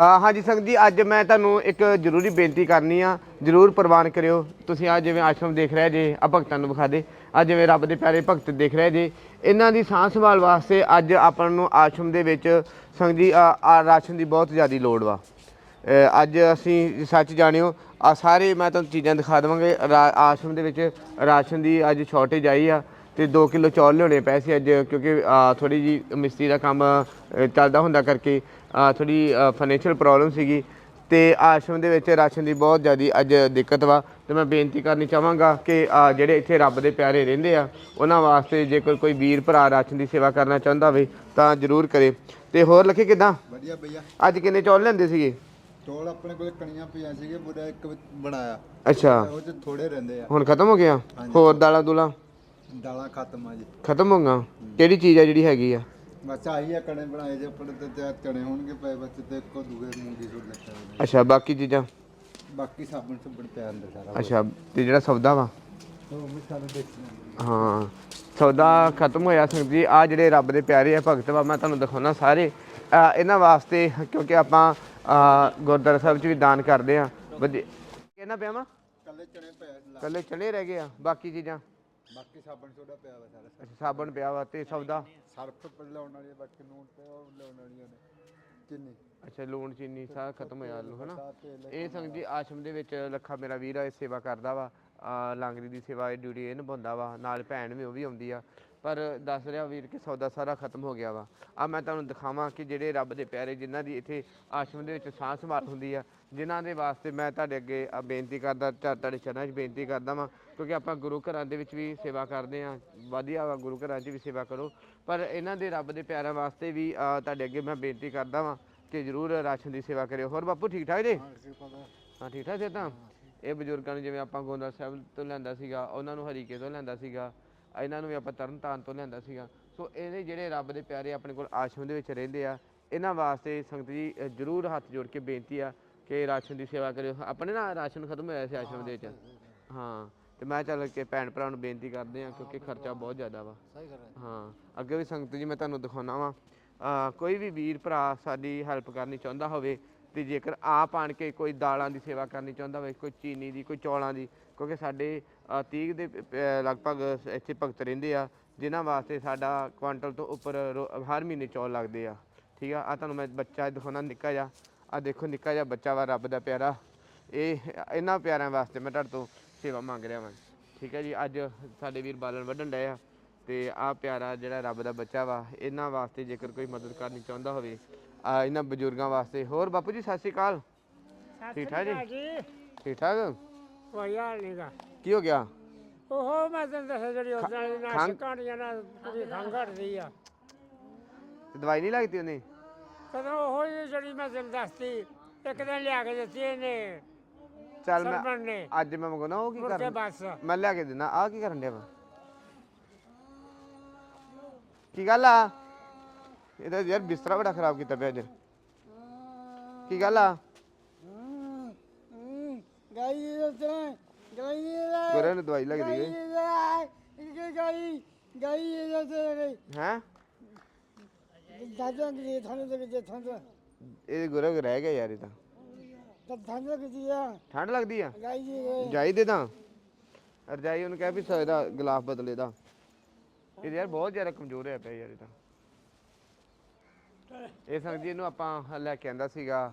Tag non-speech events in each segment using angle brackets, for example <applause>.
ਹਾਂ ਹਾਂਜੀ ਸੰਗਤ ਜੀ ਅੱਜ ਮੈਂ ਤੁਹਾਨੂੰ ਇੱਕ ਜ਼ਰੂਰੀ ਬੇਨਤੀ ਕਰਨੀ ਆ। ਜ਼ਰੂਰ ਪ੍ਰਵਾਨ ਕਰਿਓ। ਤੁਸੀਂ ਆ ਜਿਵੇਂ ਆਸ਼ਰਮ ਦੇਖ ਰਹੇ ਜੇ ਆ ਭਗਤਾਂ ਨੂੰ ਵਿਖਾ ਦੇ। ਆ ਜਿਵੇਂ ਰੱਬ ਦੇ ਪਿਆਰੇ ਭਗਤ ਦੇਖ ਰਹੇ ਜੇ। ਇਹਨਾਂ ਦੀ ਸਾਂਭ ਸੰਭਾਲ ਵਾਸਤੇ ਅੱਜ ਆਪਾਂ ਨੂੰ ਆਸ਼ਰਮ ਦੇ ਵਿੱਚ ਸੰਗਤ ਜੀ ਆ ਆ ਰਾਸ਼ਨ ਦੀ ਬਹੁਤ ਜ਼ਿਆਦਾ ਲੋੜ ਵਾ। ਅ, ਅੱਜ ਅਸੀਂ ਸੱਚ ਜਾਣਿਓ ਆ ਸਾਰੇ ਮੈਂ ਤੁਹਾਨੂੰ ਚੀਜ਼ਾਂ ਦਿਖਾ ਦੇਵਾਂਗੇ। ਰਾ- ਆਸ਼ਰਮ ਦੇ ਵਿੱਚ ਰਾਸ਼ਨ ਦੀ ਅੱਜ ਸ਼ਾਰਟੇਜ ਆਈ ਆ। ਤੇ 2 ਕਿਲੋ ਚੌਲ ਲਿਆਉਣੇ ਪਏ ਸੀ ਅੱਜ ਕਿਉਂਕਿ ਥੋੜੀ ਜੀ ਮਿਸਤਰੀ ਦਾ ਕੰਮ ਚੱਲਦਾ ਹੁੰਦਾ ਕਰਕੇ ਥੋੜੀ ਫਾਈਨੈਂਸ਼ੀਅਲ ਪ੍ਰੋਬਲਮ ਸੀਗੀ। ਤੇ ਆਸ਼ਰਮ ਦੇ ਵਿੱਚ ਰਾਸ਼ਨ ਦੀ ਬਹੁਤ ਜ਼ਿਆਦੀ ਅੱਜ ਦਿੱਕਤ ਵਾ ਤੇ ਮੈਂ ਬੇਨਤੀ ਕਰਨੀ ਚਾਹਾਂਗਾ ਕਿ ਜਿਹੜੇ ਇੱਥੇ ਰੱਬ ਦੇ ਪਿਆਰੇ ਰਹਿੰਦੇ ਆ ਉਹਨਾਂ ਵਾਸਤੇ ਜੇ ਕੋਈ ਕੋਈ ਵੀਰ ਭਰਾ ਰਾਸ਼ਨ ਦੀ ਸੇਵਾ ਕਰਨਾ ਚਾਹੁੰਦਾ ਹੋਵੇ ਤਾਂ ਜ਼ਰੂਰ ਕਰੇ। ਤੇ ਹੋਰ ਲੱਖੇ ਕਿਦਾਂ? ਵਧੀਆ ਭਈਆ। ਅੱਜ ਕਿੰਨੇ ਚੌਲ ਲੈਂਦੇ ਸੀਗੇ? ਚੌਲ ਆਪਣੇ ਕੋਲ ਕਣੀਆਂ ਪਈਆਂ ਸੀਗੇ ਪੂਰਾ ਇੱਕ ਬਣਾਇਆ। ਅੱਛਾ। ਉਹ ਚ ਥੋੜੇ ਰਹਿੰਦੇ ਆ। ਹੁਣ ਖਤਮ ਹੋ ਗਿਆ? ਹੋਰ ਦਾਲਾਂ ਦੂਲਾਂ ਦਾਲਾਂ ਖਤਮ ਆ ਜੀ। ਖਤਮ ਹੋ ਗਈਆਂ ਕਿਹੜੀ ਚੀਜ਼ ਆ ਜਿਹੜੀ ਹੈਗੀ ਆ? ਬਸ ਆਹੀ ਆ ਕਣੇ ਬਣਾਏ ਜੇ ਆਪਣੇ ਤੇ ਤੇ ਚਣੇ ਹੋਣਗੇ ਪਏ ਬੱਚੇ ਤੇ ਇੱਕੋ ਦੂਏ ਮੂੰਗੀ ਸੁੱਟ ਲੱਗਾ ਹੋਇਆ। ਅੱਛਾ ਬਾਕੀ ਚੀਜ਼ਾਂ? ਬਾਕੀ ਸਾਬਣ ਸੁਬਣ ਪਿਆ ਅੰਦਰ ਸਾਰਾ ਅੱਛਾ ਤੇ ਜਿਹੜਾ ਸੌਦਾ ਵਾ? ਉਹ ਵੀ ਸਾਨੂੰ ਦੇਖਣਾ। ਹਾਂ ਸੌਦਾ ਖਤਮ ਹੋਇਆ ਸੰਗਤ ਜੀ। ਆ ਜਿਹੜੇ ਰੱਬ ਦੇ ਪਿਆਰੇ ਆ ਭਗਤ ਵਾ ਮੈਂ ਤੁਹਾਨੂੰ ਦਿਖਾਉਣਾ ਸਾਰੇ। ਅਹ ਇਹਨਾਂ ਵਾਸਤੇ ਕਿਉਂਕਿ ਆਪਾਂ ਅਹ ਗੁਰਦੁਆਰਾ ਸਾਹਿਬ 'ਚ ਵੀ ਦਾਨ ਕਰਦੇ ਆ। ਵਧੀਆ। ਕਿਹਨਾਂ ਪਿਆ ਵਾ? ਕੱਲੇ ਚਣੇ ਪਏ ਕੱਲੇ ਚਲੇ ਰਹਿ ਗਏ ਆ ਬਾਕੀ ਚੀਜ਼ਾਂ? ਬਾਕੀ ਸਾਬਣ ਸੋਡਾ ਪਿਆ ਵਾ ਸਾਰਾ। ਸਾਬਣ ਪਿਆ ਵਾ ਤੇ ਸੌਦਾ? ਸਰਫ ਲਾਉਣ ਵਾਲੀ ਆ, ਬਾਕੀ ਨੂਨ ਤੇ ਉਹ ਲਾਉਣ ਵਾਲੀਆਂ ਨੇ ਚੀਨੀ। ਅੱਛਾ ਲੂਣ ਚੀਨੀ ਸਾਰਾ ਖਤਮ ਹੋਇਆ ਲੂ ਹਨਾ? ਇਹ ਸੰਗਤ ਜੀ ਆਸ਼ਰਮ ਦੇ ਵਿੱਚ ਲੱਖਾ ਮੇਰਾ ਵੀਰ ਆ ਇਹ ਸੇਵਾ ਕਰਦਾ ਵਾ। ਆ ਲੰਗਰੀ ਦੀ ਸੇਵਾ ਇਹ ਡਿਊਟੀ ਇਹ ਨਿਭਾਉਂਦਾ ਵਾ। ਨਾਲ ਭੈਣ ਵੀ ਉਹ ਵੀ ਆਉਂਦੀ ਆ। ਪਰ ਦੱਸ ਰਿਹਾ ਵੀਰ ਕਿ ਸੌਦਾ ਸਾਰਾ ਖਤਮ ਹੋ ਗਿਆ ਵਾ। ਆ ਮੈਂ ਤੁਹਾਨੂੰ ਦਿਖਾਵਾਂ ਕਿ ਜਿਹੜੇ ਰੱਬ ਦੇ ਪਿਆਰੇ ਜਿਨ੍ਹਾਂ ਦੀ ਇੱਥੇ ਆਸ਼ਰਮ ਦੇ ਵਿੱਚ ਸਾਂਭ ਸੰਭਾਲ ਹੁੰਦੀ ਆ ਜਿਨ੍ਹਾਂ ਦੇ ਵਾਸਤੇ ਮੈਂ ਤੁਹਾਡੇ ਅੱਗੇ ਆ ਬੇਨਤੀ ਕਰਦਾ ਤੁਹਾ- ਤੁਹਾਡੇ ਚਰਨਾਂ 'ਚ ਬੇਨਤੀ ਕਰਦਾ ਵਾਂ ਕਿਉਂਕਿ ਆਪਾਂ ਗੁਰੂ ਘਰਾਂ ਦੇ ਵਿੱਚ ਵੀ ਸੇਵਾ ਕਰਦੇ ਆ ਵਧੀਆ ਵਾ ਗੁਰੂ ਘਰਾਂ 'ਚ ਵੀ ਸੇਵਾ ਕਰੋ। ਪਰ ਇਹਨਾਂ ਦੇ ਰੱਬ ਦੇ ਪਿਆਰਿਆਂ ਵਾਸਤੇ ਵੀ ਤੁਹਾਡੇ ਅੱਗੇ ਮੈਂ ਬੇਨਤੀ ਕਰਦਾ ਵਾਂ ਕਿ ਜ਼ਰੂਰ ਰਾਸ਼ਨ ਦੀ ਸੇਵਾ ਕਰਿਓ। ਹੋਰ ਬਾਪੂ ਠੀਕ ਠਾਕ ਜੀ? ਹਾਂ ਠੀਕ ਠਾਕ ਸੇ ਤਾਂ ਇਹ ਬਜ਼ੁਰਗਾਂ ਨੂੰ ਜਿਵੇਂ ਆਪਾਂ ਗੋਂਦਾ ਸਾਹਿਬ ਤੋਂ ਲੈਂਦਾ ਸੀਗਾ ਉਹਨਾਂ ਨੂੰ ਹਰੀਕੇ ਤੋਂ ਲੈਂਦਾ ਸੀਗਾ। ਇਹਨਾਂ ਨੂੰ ਵੀ ਆਪਾਂ ਤਰਨਤਾਰਨ ਤੋਂ ਲੈਂਦਾ ਸੀਗਾ। ਸੋ ਇਹਦੇ ਜਿਹੜੇ ਰੱਬ ਦੇ ਪਿਆਰੇ ਆਪਣੇ ਕੋਲ ਆਸ਼ਰਮ ਦੇ ਵਿੱਚ ਰਹਿੰਦੇ ਆ ਇਹਨਾਂ ਵਾਸਤੇ ਸੰਗਤ ਜੀ ਜ਼ਰੂਰ ਹੱਥ ਜੋੜ ਕੇ ਬੇਨਤੀ ਆ ਕਿ ਰਾਸ਼ਨ ਦੀ ਸੇਵਾ ਕਰਿਓ। ਆਪਣੇ ਨਾ ਰਾਸ਼ਨ ਖਤਮ ਹੋਇਆ ਸੀ ਆਸ਼ਰਮ ਦੇ ਵਿੱਚ। ਹਾਂ ਤੇ ਮੈਂ ਚੱਲ ਕੇ ਭੈਣ ਭਰਾ ਨੂੰ ਬੇਨਤੀ ਕਰਦੇ ਆ ਕਿਉਂਕਿ ਖਰਚਾ ਬਹੁਤ ਜ਼ਿਆਦਾ ਵਾ। ਹਾਂ। ਅੱਗੇ ਵੀ ਸੰਗਤ ਜੀ ਮੈਂ ਤੁਹਾਨੂੰ ਦਿਖਾਉਣਾ ਵਾ। ਕੋਈ ਵੀ ਵੀਰ ਭਰਾ ਸਾਡੀ ਹੈਲਪ ਕਰਨੀ ਚਾਹੁੰਦਾ ਹੋਵੇ ਤੇ ਜੇਕਰ ਆਪ ਆਣ ਕੇ ਕੋਈ ਦਾਲਾਂ ਦੀ ਸੇਵਾ ਕਰਨੀ ਚਾਹੁੰਦਾ ਹੋਵੇ ਕੋਈ ਚੀਨੀ ਦੀ ਕੋਈ ਚੌਲਾਂ ਦੀ ਕਿਉਂਕਿ ਸਾਡੇ 30 ਦੇ ਲਗਭਗ ਇੱਥੇ ਭਗਤ ਰਹਿੰਦੇ ਆ ਜਿਨ੍ਹਾਂ ਵਾਸਤੇ ਸਾਡਾ ਕੁਆਂਟਲ ਤੋਂ ਉੱਪਰ ਹਰ ਮਹੀਨੇ ਚੌਲ ਲੱਗਦੇ ਆ। ਠੀਕ ਆ? ਆ ਤੁਹਾਨੂੰ ਮੈਂ ਬੱਚਾ ਦਿਖਾਉਣਾ ਨਿੱਕਾ ਜਿਹਾ। ਆ ਦੇਖੋ ਨਿੱਕਾ ਜਿਹਾ ਬੱਚਾ ਵਾ ਰੱਬ ਦਾ ਪਿਆਰਾ। ਇਹ ਇਹਨਾਂ ਪਿਆਰਿਆਂ ਵਾਸਤੇ ਮੈਂ ਤੁਹਾਡੇ ਤੋਂ ਸੇਵਾ ਮੰਗ ਰਿਹਾ ਵਾਂ। ਠੀਕ ਹੈ ਜੀ? ਅੱਜ ਸਾਡੇ ਵੀਰ ਬਾਲਣ ਵੱਢਣ ਡਏ ਆ ਤੇ ਆ ਪਿਆਰਾ ਜਿਹੜਾ ਰੱਬ ਦਾ ਬੱਚਾ ਵਾ ਇਹਨਾਂ ਵਾਸਤੇ ਜੇਕਰ ਕੋਈ ਮਦਦ ਕਰਨੀ ਚਾਹੁੰਦਾ ਹੋਵੇ ਆ ਇਹਨਾਂ ਬਜ਼ੁਰਗਾਂ ਵਾਸਤੇ। ਹੋਰ ਬਾਪੂ ਜੀ ਸਤਿ ਸ਼੍ਰੀ ਅਕਾਲ। ਠੀਕ ਠਾਕ ਜੀ। ਠੀਕ ਠਾਕ? ਕੋਈ ਹਾਲ ਨਹੀਂਗਾ ਕੀ ਹੋ ਗਿਆ? ਉਹ ਮੈਂ ਤੈਨੂੰ ਦੱਸਿਆ ਜਿਹੜੀ ਉਸ ਨਾਲ ਨਾਲ ਖੰਘ- ਕਹਾਣੀਆਂ ਨਾਲ ਪੂਰੀ ਖੰਘ ਹਟਦੀ ਆ। ਤੇ ਦਵਾਈ ਨਹੀਂ ਲੱਗਦੀ ਉਹਨੇ? ਕਦੋਂ ਉਹ ਹੀ ਜਿਹੜੀ ਮੈਂ ਤੈਨੂੰ ਦੱਸਤੀ ਇੱਕ ਦਿਨ ਲਿਆ ਕੇ ਦਿੱਤੀ ਇਹਨੇ। ਚੱਲ ਮੈਂ ਨੇ। ਅੱਜ ਮੈਂ ਮੰਗਣਾ ਉਹ ਕੀ ਮੁੜ ਕੇ ਕਰਨ? ਬਸ। ਮੈਂ ਲਿਆ ਕੇ ਦਿੰਦਾ ਆ ਕੀ ਕਰਨ ਡਿਆ ਵਾ? ਕੀ ਗੱਲ ਆ? ਇਹਦਾ ਯਾਰ ਬਿਸਤਰਾ ਬੜਾ ਖਰਾਬ ਕੀਤਾ ਪਿਆ ਅੱਜ। ਕੀ ਗੱਲ ਆ? ਗਾਈ ਦੇ ਗਾਈ ਦੇ ਗੁਰੇ ਨੂੰ ਦਵਾਈ ਲੱਗਦੀ ਹੈ। ਇਹ ਗਾਈ ਗਾਈ ਦੇ ਹੈ? ਦਾਦਾ ਦੀ ਥਾਣੇ ਦੇ ਵਿੱਚ ਥਾਂ ਇਹ ਗੁਰੇ ਰਹਿ ਗਿਆ ਯਾਰ ਇਹ ਤਾਂ। ਤਾਂ ਥਾਂ ਦੇ ਆ ਠੰਡ ਲੱਗਦੀ ਆ? ਗਾਈ ਜੀ ਜਾਈ ਦੇ ਤਾਂ। ਰਜਾਈ ਉਹਨੂੰ ਕਹਿ ਵੀ ਸੋ ਇਹਦਾ ਗਲਾਫ ਬਦਲੇ ਦਾ। ਇਹ ਯਾਰ ਬਹੁਤ ਜ਼ਿਆਦਾ ਕਮਜ਼ੋਰ ਹੋਇਆ ਪਿਆ ਯਾਰ ਇਹ ਤਾਂ। ਇਹ ਸੰਗ ਜੀ ਇਹਨੂੰ ਆਪਾਂ ਲੈ ਕੇ ਆਂਦਾ ਸੀਗਾ।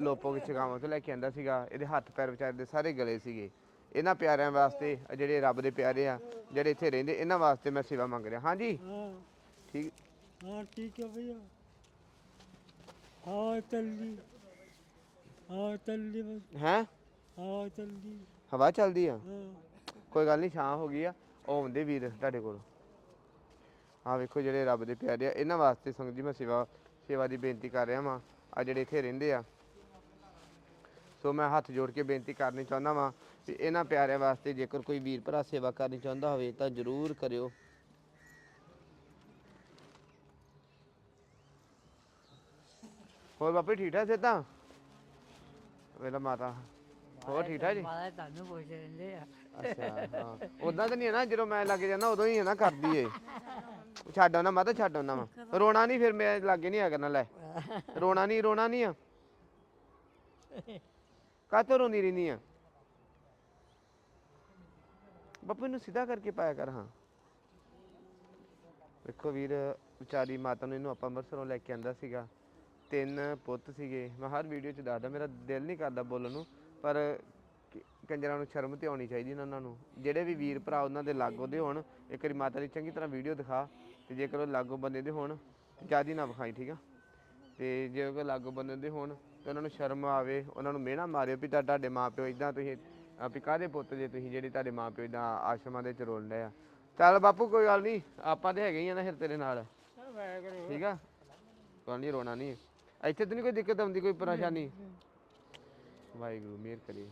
ਲੋਪੋ ਵਿੱਚ ਗਾਵਾਂ ਤੋਂ ਲੈ ਕੇ ਆਂਦਾ ਸੀਗਾ ਇਹਦੇ ਹੱਥ ਪੈਰ ਵਿਚਾਰੇ ਦੇ ਸਾਰੇ ਗਲੇ ਸੀਗੇ। ਇਹਨਾਂ ਪਿਆਰਿਆਂ ਵਾਸਤੇ ਆਹ ਜਿਹੜੇ ਰੱਬ ਦੇ ਪਿਆਰੇ ਆ ਜਿਹੜੇ ਇੱਥੇ ਰਹਿੰਦੇ ਇਹਨਾਂ ਵਾਸਤੇ ਮੈਂ ਸੇਵਾ ਮੰਗ ਰਿਹਾ। ਹਾਂਜੀ? ਹਾਂ। ਠੀਕ। ਹਾਂ ਠੀਕ ਹੈ ਭਈਆ। ਹਾਂ ਚੱਲੀ ਹਾਂ ਚੱਲੀ ਬਸ। ਹੈ? ਹਾਂ ਚੱਲੀ ਹਵਾ ਚੱਲਦੀ ਆ? ਹਾਂ। ਕੋਈ ਗੱਲ ਨਹੀਂ ਛਾਂ ਹੋ ਗਈ ਆ। ਉਹ ਆਉਂਦੇ ਵੀਰ ਤੁਹਾਡੇ ਕੋਲ। ਆ ਵੇਖੋ ਜਿਹੜੇ ਰੱਬ ਦੇ ਪਿਆਰੇ ਆ ਇਹਨਾਂ ਵਾਸਤੇ ਸੰਗਤ ਜੀ ਮੈਂ ਸੇਵਾ ਸੇਵਾ ਦੀ ਬੇਨਤੀ ਕਰ ਰਿਹਾ ਵਾਂ। ਆ ਜਿਹੜੇ ਇੱਥੇ ਰਹਿੰਦੇ ਆ। ਸੋ ਮੈਂ ਹੱਥ ਜੋੜ ਕੇ ਬੇਨਤੀ ਕਰਨੀ ਚਾਹੁੰਦਾ ਵਾਂ ਕਿ ਇਹਨਾਂ ਪਿਆਰਿਆਂ ਵਾਸਤੇ ਜੇਕਰ ਕੋਈ ਵੀਰ ਭਰਾ ਸੇਵਾ ਕਰਨੀ ਚਾਹੁੰਦਾ ਹੋਵੇ ਤਾਂ ਜ਼ਰੂਰ ਕਰਿਓ। ਹੋਰ ਬਾਪੇ ਠੀਕ ਠਾਕ ਸੇ ਤਾਂ ਵੇਲਾ ਮਾਤਾ। ਹੋਰ ਠੀਕ ਠਾਕ ਜੀ? ਮਾਤਾ ਤੁਹਾਨੂੰ ਪੁੱਛ ਰਹਿੰਦੇ ਆ। ਅੱਛਾ ਹਾਂ। ਉਦਾਂ ਤਾਂ ਨਹੀਂ ਹੈ ਨਾ ਜਦੋਂ ਮੈਂ ਲੱਗ ਜਾਂਦਾ ਉਦੋਂ ਹੀ ਹੈ ਨਾ ਕਰਦੀ ਏ। ਛੱਡ ਆਉਣਾ ਮੈਂ ਤਾਂ ਛੱਡ ਆਉਣਾ ਵਾ। ਰੋਣਾ ਨਹੀਂ ਫਿਰ ਮੈਂ ਲਾਗੇ ਨਹੀਂ ਆ ਕਰਨਾ ਲੈ। <laughs> ਰੋਣਾ ਨਹੀਂ ਰੋਣਾ ਨਹੀਂ ਆ। ਕਾਤੋਂ ਰੋਂਦੀ ਰਹਿੰਦੀ ਆ? ਬਾਪੂ ਨੂੰ ਸਿੱਧਾ ਕਰਕੇ ਪਾਇਆ ਕਰ ਹਾਂ। ਵੇਖੋ ਵੀਰ ਵਿਚਾਰੀ ਮਾਤਾ ਨੂੰ ਇਹਨੂੰ ਆਪਾਂ ਅੰਮ੍ਰਿਤਸਰੋਂ ਲੈ ਕੇ ਆਂਦਾ ਸੀਗਾ। ਤਿੰਨ ਪੁੱਤ ਸੀਗੇ। ਮੈਂ ਹਰ ਵੀਡੀਓ 'ਚ ਦੱਸਦਾ ਮੇਰਾ ਦਿਲ ਨਹੀਂ ਕਰਦਾ ਬੋਲਣ ਨੂੰ ਪਰ ਕਿ- ਕੰਜਰਾਂ ਨੂੰ ਸ਼ਰਮ ਤੇ ਆਉਣੀ ਚਾਹੀਦੀ ਇਹਨਾਂ ਨੂੰ। ਜਿਹੜੇ ਵੀ ਵੀਰ ਭਰਾ ਉਹਨਾਂ ਦੇ ਲਾਗੋ ਦੇ ਹੋਣ ਇੱਕ ਵਾਰੀ ਮਾਤਾ ਦੀ ਚੰਗੀ ਤਰ੍ਹਾਂ ਵੀਡੀਓ ਦਿਖਾ। ਤੇ ਜੇਕਰ ਉਹ ਲਾਗੋ ਬੰਦੇ ਦੇ ਹੋਣ, ਤੇ ਜਿਆਦੀ ਨਾ ਵਿਖਾਈ, ਠੀਕ ਆ? ਤੇ ਜੇ ਉਹ ਲਾਗੋ ਬੰਦੇ ਦੇ ਹੋਣ, ਤੇ ਉਹਨਾਂ ਨੂੰ ਸ਼ਰਮ ਆਵੇ, ਉਹਨਾਂ ਨੂੰ ਮਿਹਣਾ ਮਾਰਿਓ ਵੀ ਤੁਹਾਡੇ ਮਾਪਿਓ ਇਦਾਂ ਤੁਸੀਂ ਵੀ ਕਾਹਦੇ ਪੁੱਤ ਜੇ ਤੁਸੀਂ ਜਿਹੜੇ ਤੁਹਾਡੇ ਮਾਪਿਓ ਇਦਾਂ ਆਸ਼ਰਮਾਂ ਦੇ ਚ ਰੋਲਦੇ ਆ? ਚੱਲ ਬਾਪੂ, ਕੋਈ ਗੱਲ ਨਹੀਂ, ਆਪਾਂ ਤੇ ਹੈਗੇ ਹੀ ਆ ਨਾ ਫਿਰ ਤੇਰੇ ਨਾਲ। ਠੀਕ ਆ? ਕੋਈ ਨਹੀਂ, ਰੋਣਾ ਨਹੀਂ। ਇੱਥੇ ਤਾਂ ਨਹੀਂ ਕੋਈ ਦਿੱਕਤ ਆਉਂਦੀ, ਕੋਈ ਪਰੇਸ਼ਾਨੀ? ਵਾਹਿਗੁਰੂ, ਮਿਹਰ ਕਰੇ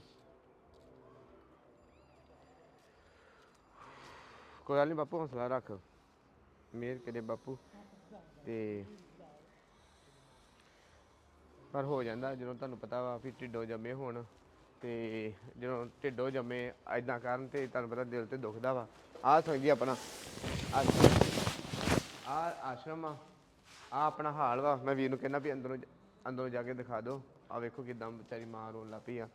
ਕੋਈ ਗੱਲ ਨਹੀਂ, ਬਾਪੂ, ਹੌਸਲਾ ਰੱਖ। ਮਿਹਰ ਕਰੇ ਬਾਪੂ। ਤੇ ਪਰ ਹੋ ਜਾਂਦਾ ਜਦੋਂ ਤੁਹਾਨੂੰ ਪਤਾ ਵਾ ਵੀ ਢਿੱਡੋ ਜੰਮੇ ਹੋਣ ਤੇ ਜਦੋਂ ਢਿੱਡੋ ਜੰਮੇ ਐਦਾਂ ਕਰਨ ਤੇ ਤੁਹਾਨੂੰ ਪਤਾ ਦਿਲ ਤੇ ਦੁਖਦਾ ਵਾ। ਆਹ ਸਮਝੀ ਆਪਣਾ ਆ ਆਸ਼ਰਮ ਆ, ਆਹ ਆਪਣਾ ਹਾਲ ਵਾ। ਮੈਂ ਵੀਰ ਨੂੰ ਕਹਿੰਦਾ ਵੀ ਅੰਦਰੋਂ ਅੰਦਰੋਂ ਜਾ ਕੇ ਦਿਖਾ ਦਿਓ। ਆ ਵੇਖੋ ਕਿਦਾਂ ਵਿਚਾਰੀ ਮਾਂ ਰੋਣ ਲੱਗ ਪਈ ਆ।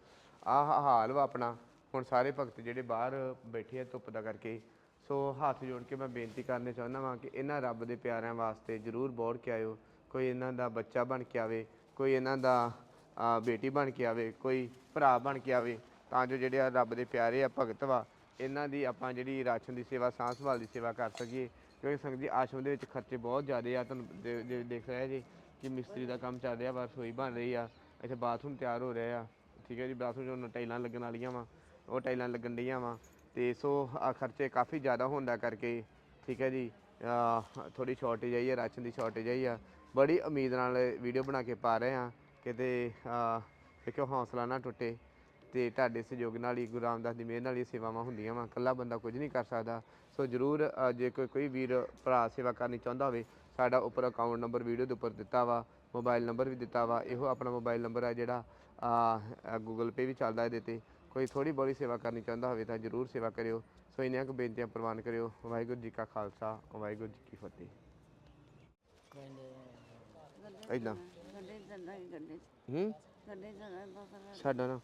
ਆਹ ਹਾਲ ਵਾ ਆਪਣਾ। ਹੁਣ ਸਾਰੇ ਭਗਤ ਜਿਹੜੇ ਬਾਹਰ ਬੈਠੇ ਆ ਧੁੱਪ ਦਾ ਕਰਕੇ ਸੋ ਹੱਥ ਜੋੜ ਕੇ ਮੈਂ ਬੇਨਤੀ ਕਰਨੀ ਚਾਹੁੰਦਾ ਵਾਂ ਕਿ ਇਹਨਾਂ ਰੱਬ ਦੇ ਪਿਆਰਿਆਂ ਵਾਸਤੇ ਜਰੂਰ ਬੋੜ ਕੇ ਆਇਓ। ਕੋਈ ਇਹਨਾਂ ਦਾ ਬੱਚਾ ਬਣ ਕੇ ਆਵੇ, ਕੋਈ ਇਹਨਾਂ ਦਾ ਬੇਟੀ ਬਣ ਕੇ ਆਵੇ, ਕੋਈ ਭਰਾ ਬਣ ਕੇ ਆਵੇ, ਤਾਂ ਜੋ ਜਿਹੜੇ ਆ ਰੱਬ ਦੇ ਪਿਆਰੇ ਆ ਭਗਤ ਵਾ, ਇਹਨਾਂ ਦੀ ਆਪਾਂ ਜਿਹੜੀ ਰਾਸ਼ਨ ਦੀ ਸੇਵਾ, ਸਾਂਭ ਸੰਭਾਲ ਦੀ ਸੇਵਾ ਕਰ ਸਕੀਏ। ਕਿਉਂਕਿ ਸੰਗਤ ਜੀ, ਆਸ਼ਰਮ ਦੇ ਵਿੱਚ ਖਰਚੇ ਬਹੁਤ ਜ਼ਿਆਦਾ ਆ, ਤੁਹਾਨੂੰ ਦੇਖ ਰਿਹਾ ਜੀ, ਕਿ ਮਿਸਤਰੀ ਦਾ ਕੰਮ ਚੱਲ ਰਿਹਾ ਵਾ, ਰਸੋਈ ਬਣ ਰਹੀ ਆ, ਇੱਥੇ ਬਾਥਰੂਮ ਤਿਆਰ ਹੋ ਰਿਹਾ ਆ, ਠੀਕ ਹੈ ਜੀ, ਬਾਥਰੂਮ 'ਚ ਟਾਈਲਾਂ ਲੱਗਣ ਵਾਲੀਆਂ ਵਾ, ਉਹ ਟਾਈਲਾਂ ਲੱਗਣ ਡੀਆਂ ਵਾ ਤੇ ਸੋ ਖਰਚੇ ਕਾਫੀ ਜ਼ਿਆਦਾ ਹੋਣ ਦਾ ਕਰਕੇ ਠੀਕ ਹੈ ਜੀ ਥੋੜੀ ਸ਼ਾਰਟੇਜ ਆਈ ਹੈ ਰਾਸ਼ਨ ਦੀ ਸ਼ਾਰਟੇਜ ਆਈ ਆ। ਬੜੀ ਉਮੀਦ ਨਾਲ ਵੀਡੀਓ ਬਣਾ ਕੇ ਪਾ ਰਹੇ ਆ ਕਿਤੇ ਅਹ, ਦੇਖਿਓ ਹੌਸਲਾ ਨਾ ਟੁੱਟੇ ਤੇ ਤੁਹਾਡੇ ਸਹਿਯੋਗ ਨਾਲ ਹੀ ਗੁਰੂ ਰਾਮਦਾਸ ਦੀ ਮਿਹਰ ਨਾਲ ਹੀ ਸੇਵਾਵਾਂ ਹੁੰਦੀਆਂ ਵਾ। ਇਕੱਲਾ ਬੰਦਾ ਕੁਝ ਨਹੀਂ ਕਰ ਸਕਦਾ। ਸੋ ਜਰੂਰ ਜੇ ਕੋਈ ਕੋਈ ਵੀਰ ਭਰਾ ਸੇਵਾ ਕਰਨੀ ਚਾਹੁੰਦਾ ਹੋਵੇ ਸਾਡਾ ਉੱਪਰ ਅਕਾਊਂਟ ਨੰਬਰ ਵੀਡੀਓ ਦੇ ਉੱਪਰ ਦਿੱਤਾ ਵਾ ਮੋਬਾਈਲ ਨੰਬਰ ਵੀ ਦਿੱਤਾ ਵਾ। ਇਹੋ ਆਪਣਾ ਮੋਬਾਈਲ ਨੰਬਰ ਹੈ ਜਿਹੜਾ ਗੂਗਲ ਪੇ ਵੀ ਚੱਲਦਾ ਇਹਦੇ ਤੇ। ਕੋਈ ਥੋੜੀ ਬੜੀ ਸੇਵਾ ਕਰਨੀ ਚਾਹੁੰਦਾ ਹੋਵੇ ਤਾਂ ਜਰੂਰ ਸੇਵਾ ਕਰਿਓ। ਸੋ ਇੰਨੀਆਂ ਕੁ ਬੇਨਤੀਆਂ ਪ੍ਰਵਾਨ ਕਰਿਓ। ਵਾਹਿਗੁਰੂ ਜੀ ਕਾ ਖਾਲਸਾ ਵਾਹਿਗੁਰੂ ਜੀ ਕੀ ਫਤਿਹ। ਇਦਾਂ ਗੱਡੇ ਦੰਦਾ ਗੱਡੇ ਹੂੰ? ਗੱਡੇ ਦੰਦਾ ਸਾਡਾ ਨਾ